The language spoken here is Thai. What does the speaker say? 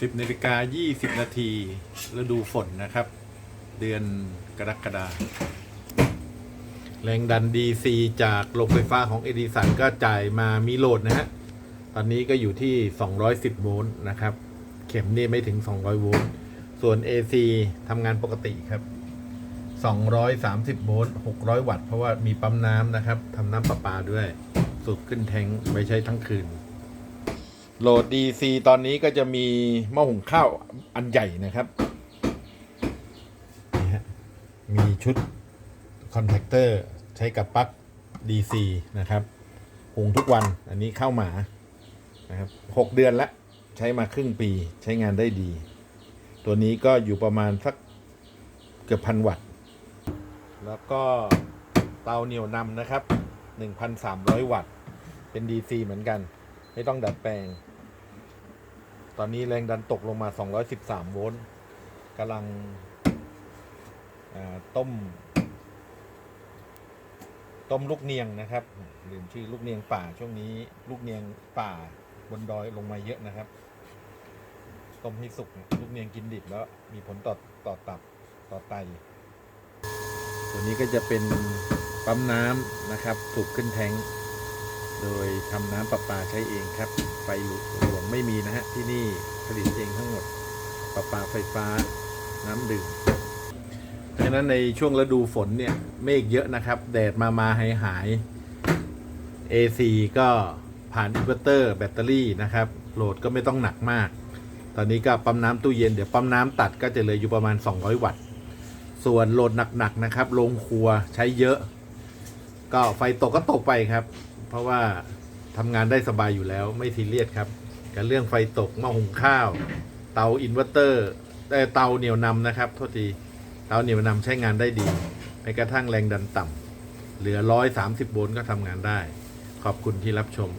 10นาฬิกา20นาทีฤดูฝนนะครับ เดือนกรกฎาคมแรงดัน DC จากโรงไฟฟ้าของเอดิสันก็จ่ายมามีโหลดนะฮะ ตอนนี้ก็อยู่ที่ 210 โวลต์นะครับ เข็มนี่ไม่ถึง 200 โวลต์ ส่วน AC ทำงานปกติครับ 230 โวลต์ 600 วัตต์ เพราะว่ามีปั๊มน้ำนะครับ ทำน้ำประปาด้วย สูบขึ้นแทงไว้ใช้ทั้งคืน โหลด DC ตอนนี้ก็จะมีหม้อหุงข้าวอันใหญ่นะครับนี่ฮะมีชุดคอนแทคเตอร์ใช้กับปลั๊ก DC นะครับหุงทุกวันอันนี้ข้าวหมานะครับหกเดือนละใช้มาครึ่งปีใช้งานได้ดี ตัวนี้ก็อยู่ประมาณสักเกือบพันวัตต์ แล้วก็เตาเหนียวนำนะครับ 1,300 วัตต์ เป็น DC เหมือนกัน ไม่ต้องดัดแปลง ตอนนี้แรงดันตกลงมา 213 โวลต์กำลังต้ม ต้มลูกเนียงนะครับลืมชื่อลูกเนียงป่าช่วงนี้ลูกเนียงป่าบนดอยลงมาเยอะนะครับ ต้มให้สุกลูกเนียงกินดิบแล้วมีผลต่อต่อตับต่อไตตัวนี้ก็จะเป็นปั๊มน้ำนะครับ ถูกขึ้นแทง โดยทำน้ำประปาใช้เองครับ ไฟหลวงไม่มีนะฮะ ที่นี่ผลิตเองทั้งหมด ประปาไฟฟ้าน้ำดื่มดังนั้นในช่วงฤดูฝนเนี่ย เมฆเยอะนะครับ แดดมามาหายหาย AC ก็ผ่านอินเวอร์เตอร์แบตเตอรี่นะครับ โหลดก็ไม่ต้องหนักมาก ตอนนี้ก็ปั๊มน้ำตู้เย็น เดี๋ยวปั๊มน้ำตัดก็จะเหลืออยู่ประมาณ 200 วัตต์ ส่วนโหลดหนักๆนะครับโรงครัวใช้เยอะ ก็ไฟตกก็ตกไปครับ เพราะว่าทำงานได้สบายอยู่แล้วไม่ซีเรียสครับ กับเรื่องไฟตกหม้อหุงข้าว เตาอินเวอร์เตอร์แต่เตาเหนียวนำนะครับโทษทีเตาเหนียวนำใช้งานได้ดีแม้กระทั่งแรงดันต่ำเหลือ 130 โวลต์ก็ทำงานได้ ขอบคุณที่รับชม